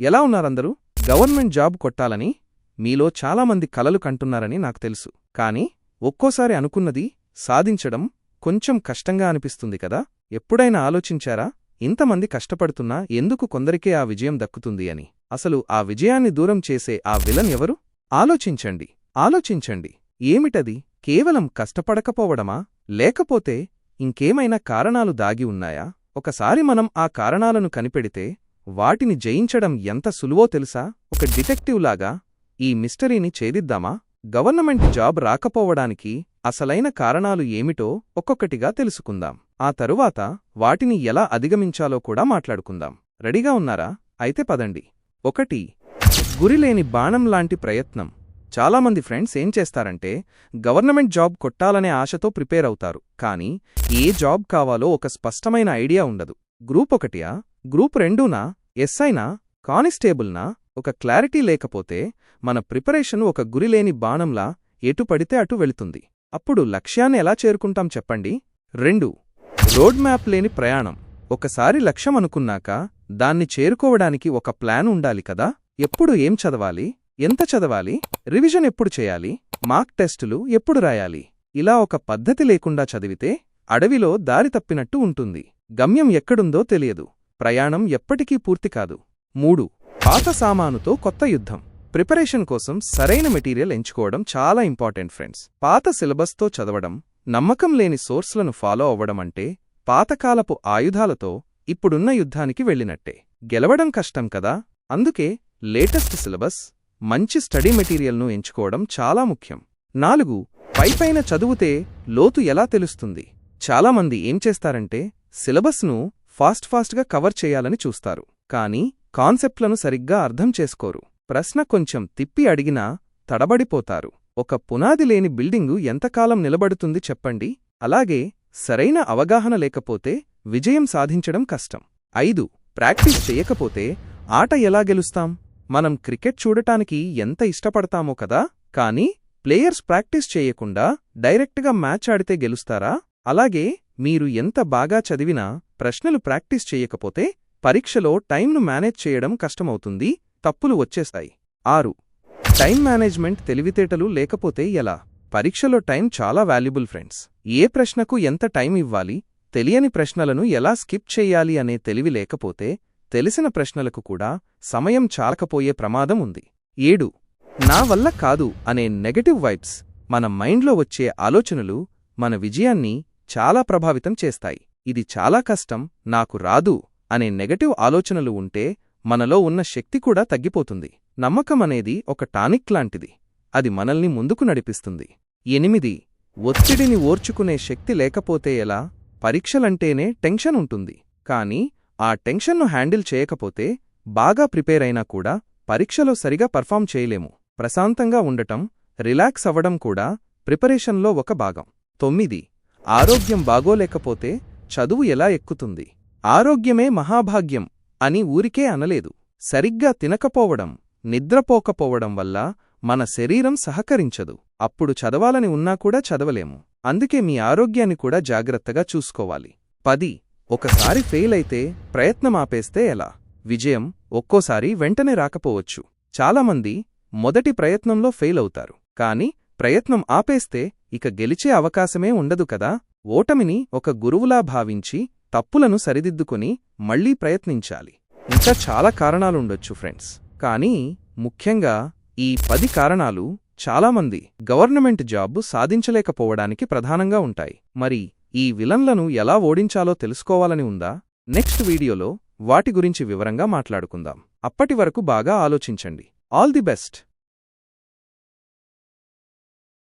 ఎలా ఉన్నారందరూ? Government job కొట్టాలని మీలో చాలామంది కలలు కంటున్నారని నాకు తెలుసు. కానీ ఒక్కోసారి అనుకున్నది సాధించడం కొంచెం కష్టంగా అనిపిస్తుంది కదా? ఎప్పుడైనా ఆలోచించారా? ఇంతమంది కష్టపడుతున్నా ఎందుకు కొందరికే ఆ విజయం దక్కుతుంది అని? అసలు ఆ విజయాన్ని దూరం చేసే ఆ విలన్ ఎవరు? ఆలోచించండి. ఆలోచించండి. ఏమిటది? కేవలం కష్టపడకపోవడమా? లేకపోతే ఇంకేమైనా కారణాలు దాగి ఉన్నాయా? ఒకసారి మనం ఆ కారణాలను కనిపెడితే వాటిని జయించడం ఎంత సులువో తెలుసా? ఒక డిటెక్టివ్లాగా ఈ మిస్టరీని ఛేదిద్దామా? గవర్నమెంట్ జాబ్ రాకపోవడానికి అసలైన కారణాలు ఏమిటో ఒక్కొక్కటిగా తెలుసుకుందాం. ఆ తరువాత వాటిని ఎలా అధిగమించాలో కూడా మాట్లాడుకుందాం. రెడీగా ఉన్నారా? అయితే పదండి. ఒకటి గురిలేని బాణం లాంటి ప్రయత్నం. చాలామంది ఫ్రెండ్స్ ఏం చేస్తారంటే గవర్నమెంట్ జాబ్ కొట్టాలనే ఆశతో ప్రిపేర్ అవుతారు. కానీ ఏ జాబ్ కావాలో ఒక స్పష్టమైన ఐడియా ఉండదు. గ్రూప్ ఒకటియా? గ్రూప్ రెండూనా ఎస్ఐనా కానిస్టేబుల్నా? ఒక క్లారిటీ లేకపోతే మన ప్రిపరేషన్ ఒక గురిలేని బాణంలా ఎటు పడితే అటు వెళుతుంది. అప్పుడు లక్ష్యాన్ని ఎలా చేరుకుంటాం చెప్పండి? రెండు. రోడ్ మ్యాప్ లేని ప్రయాణం. ఒకసారి లక్ష్యం అనుకున్నాక దాన్ని చేరుకోవడానికి ఒక ప్లాన్ ఉండాలి కదా? ఎప్పుడు ఏం చదవాలి? ఎంత చదవాలి? రివిజన్ ఎప్పుడు చేయాలి? మార్క్ టెస్టులు ఎప్పుడు రాయాలి? ఇలా ఒక పద్ధతి లేకుండా చదివితే అడవిలో దారి తప్పినట్టు ఉంటుంది. గమ్యం ఎక్కడుందో తెలియదు. ప్రయాణం ఎప్పటికీ పూర్తి కాదు. మూడు పాత సామానుతో కొత్త యుద్ధం. ప్రిపరేషన్ కోసం సరైన మెటీరియల్ ఎంచుకోవడం చాలా ఇంపార్టెంట్ ఫ్రెండ్స్. పాత సిలబస్తో చదవడం నమ్మకం లేని సోర్స్లను ఫాలో అవ్వడం అంటే పాతకాలపు ఆయుధాలతో ఇప్పుడున్న యుద్ధానికి వెళ్ళినట్టే. గెలవడం కష్టం కదా? అందుకే లేటెస్ట్ సిలబస్ మంచి స్టడీ మెటీరియల్ను ఎంచుకోవడం చాలా ముఖ్యం. నాలుగు పైపైన చదువుతే లోతు ఎలా తెలుస్తుంది? చాలామంది ఏం చేస్తారంటే సిలబస్ను ఫాస్ట్ ఫాస్ట్గా కవర్ చేయాలని చూస్తారు. కానీ కాన్సెప్ట్లను సరిగ్గా అర్థం చేసుకోరు. ప్రశ్న కొంచెం తిప్పి అడిగినా తడబడిపోతారు. ఒక పునాది లేని బిల్డింగు ఎంతకాలం నిలబడుతుంది చెప్పండి. అలాగే సరైన అవగాహన లేకపోతే విజయం సాధించడం కష్టం. ఐదు. ప్రాక్టీస్ చెయ్యకపోతే ఆట ఎలా గెలుస్తాం? మనం క్రికెట్ చూడటానికి ఎంత ఇష్టపడతామో కదా? కానీ ప్లేయర్స్ ప్రాక్టీస్ చేయకుండా డైరెక్ట్గా మ్యాచ్ ఆడితే గెలుస్తారా? అలాగే మీరు ఎంత బాగా చదివినా ప్రశ్నలు ప్రాక్టీస్ చెయ్యకపోతే పరీక్షలో టైంను మేనేజ్ చేయడం కష్టమవుతుంది తప్పులు వచ్చేస్తాయి. ఆరు. టైం మేనేజ్మెంట్ తెలివితేటలు లేకపోతే ఎలా? పరీక్షలో టైం చాలా వాల్యుబుల్ ఫ్రెండ్స్. ఏ ప్రశ్నకు ఎంత టైం ఇవ్వాలి? తెలియని ప్రశ్నలను ఎలా స్కిప్ చెయ్యాలి అనే తెలివి లేకపోతే తెలిసిన ప్రశ్నలకు కూడా సమయం చాలకపోయే ప్రమాదం ఉంది. ఏడు. నా వల్ల కాదు అనే నెగటివ్ వైబ్స్ మన మైండ్లో వచ్చే ఆలోచనలు మన విజయాన్ని చాలా ప్రభావితం చేస్తాయి. ఇది చాలా కష్టం నాకు రాదు అనే నెగటివ్ ఆలోచనలు ఉంటే మనలో ఉన్న శక్తి కూడా తగ్గిపోతుంది. నమ్మకం అనేది ఒక టానిక్ లాంటిది. అది మనల్ని ముందుకు నడిపిస్తుంది. ఎనిమిది ఒత్తిడిని ఓర్చుకునే శక్తి లేకపోతే ఎలా? పరీక్షలంటేనే టెన్షన్ ఉంటుంది. కానీ ఆ టెన్షన్ను హ్యాండిల్ చేయకపోతే బాగా ప్రిపేర్ అయినా కూడా పరీక్షలో సరిగా పర్ఫామ్ చేయలేము. ప్రశాంతంగా ఉండటం రిలాక్స్ అవ్వడం కూడా ప్రిపరేషన్లో ఒక భాగం. తొమ్మిది ఆరోగ్యం బాగోలేకపోతే చదువు ఎలా ఎక్కుతుంది? ఆరోగ్యమే మహాభాగ్యం అని ఊరికే అనలేదు. సరిగ్గా తినకపోవడం నిద్రపోకపోవడం వల్ల మన శరీరం సహకరించదు. అప్పుడు చదవాలని ఉన్నా కూడా చదవలేము. అందుకే మీ ఆరోగ్యాన్ని కూడా జాగ్రత్తగా చూసుకోవాలి. పది. ఒకసారి ఫెయిల్ అయితే ప్రయత్నమాపేస్తే ఎలా? విజయం ఒక్కోసారి వెంటనే రాకపోవచ్చు. చాలామంది మొదటి ప్రయత్నంలో ఫెయిల్ అవుతారు. కాని ప్రయత్నం ఆపేస్తే ఇక గెలిచే అవకాశమే ఉండదు కదా. ఓటమిని ఒక గురువులా భావించి తప్పులను సరిదిద్దుకుని మళ్ళీ ప్రయత్నించాలి. ఇంకా చాలా కారణాలుండొచ్చు ఫ్రెండ్స్. కానీ ముఖ్యంగా ఈ పది కారణాలు చాలామంది గవర్నమెంట్ జాబ్ సాధించలేకపోవడానికి ప్రధానంగా ఉంటాయి. మరి ఈ విలన్లను ఎలా ఓడించాలో తెలుసుకోవాలని ఉందా? నెక్స్ట్ వీడియోలో వాటి గురించి వివరంగా మాట్లాడుకుందాం. అప్పటి వరకు బాగా ఆలోచించండి. All the best!